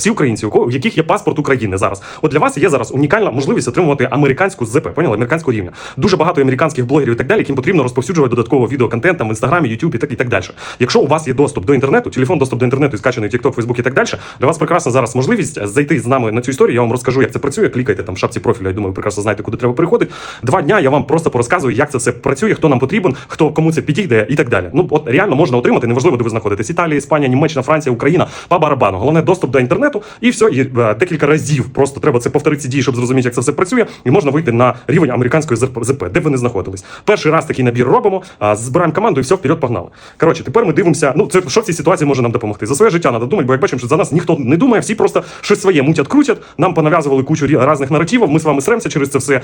Всі українці, у яких є паспорт України зараз, от для вас є зараз унікальна можливість отримувати американську ЗП, поняли? Американського рівня. Дуже багато американських блогерів і так далі, яким потрібно розповсюджувати додатково відеоконтент там в інстаграмі, Ютубі так і так далі. Якщо у вас є доступ до інтернету, телефон, доступ до інтернету і скачаний TikTok, Facebook і так далі, для вас прекрасна зараз можливість зайти з нами на цю історію. Я вам розкажу, як це працює. Клікайте там в шапці профіля. Я думаю, прекрасно знаєте, куди треба переходити. Два дня я вам просто порозказую, як це все працює, хто нам потрібен, хто кому це підійде і так далі. Ну от реально можна отримати, неважливо, де ви знаходитесь. Італія, Іспанія, Німеччина, Франція, Україна по барабану. Головне доступ до інтернету, і все. І е, декілька разів просто треба це повторити ці дії, щоб зрозуміти, як це все працює, і можна вийти на рівень американської ЗП, де не знаходились. Перший раз такий набір робимо, збираємо команду і все, вперед погнали. Коротше, тепер ми дивимося. Ну, це що в цій ситуації може нам допомогти. За своє життя треба думати, бо як бачимо, що за нас ніхто не думає, всі просто щось своє мутять, крутять. Нам понав'язували кучу рі- різних наративів. Ми з вами сремся через це все.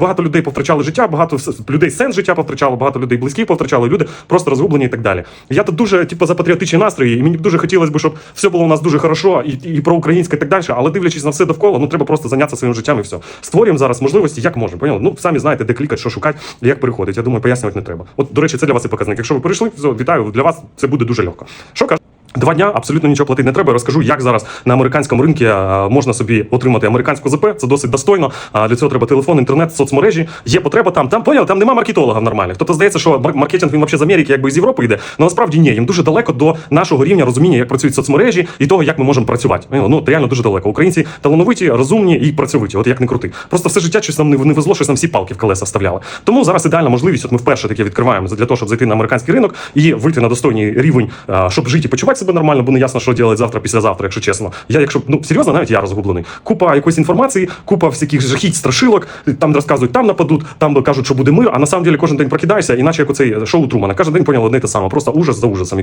Багато людей повтрачали життя, багато людей сенс життя повтрачало, багато людей близьких повтрачало, люди просто розгублені і так далі. Я тут дуже, типу, за патріотичні настрої, і мені дуже хотілося б, щоб все було у нас дуже хорошо і, і про українське і так далі. Але дивлячись на все довкола, ну треба просто зайнятися своїм життям і все. Створюємо зараз можливості, як можемо. Поняли? Ну самі знаєте, де клікати, що шукати, як переходить. Я думаю, пояснювати не треба. От, до речі, це для вас і показник. Якщо ви перейшли, все, вітаю, для вас це буде дуже легко. Що? Два дня абсолютно нічого платити не треба. Я розкажу, як зараз на американському ринку е, можна собі отримати американську ЗП. Це досить достойно. Для цього треба телефон, інтернет, соцмережі. Є потреба там. Там поняли, там нема маркетологів нормальних. Тобто здається, що мар- маркетинг він взагалі з Америки, якби з Європи йде. Але насправді ні. Їм дуже далеко до нашого рівня розуміння, як працюють соцмережі і того, як ми можемо працювати. Ну реально дуже далеко. Українці талановиті, розумні і працьовиті. От як не крути. Просто все життя щось нам не везло, щось нам всі палки в колеса вставляли. Тому зараз ідеальна можливість. От ми вперше таке відкриваємо для того, щоб зайти на американський ринок і вийти на достойний рівень, щоб жити і почувати себе нормально, бо не ясно, що робити завтра, післязавтра, якщо чесно. Я, якщо ну серйозно, навіть я розгублений. Купа якоїсь інформації, купа всяких жахіть, страшилок. Там розказують, там нападуть, там кажуть, що буде мир. А на самом деле кожен день прокидаєшся, іначе як оцей шоу Трумана. Кожен день поняв одне те саме. Просто ужас за ужасом.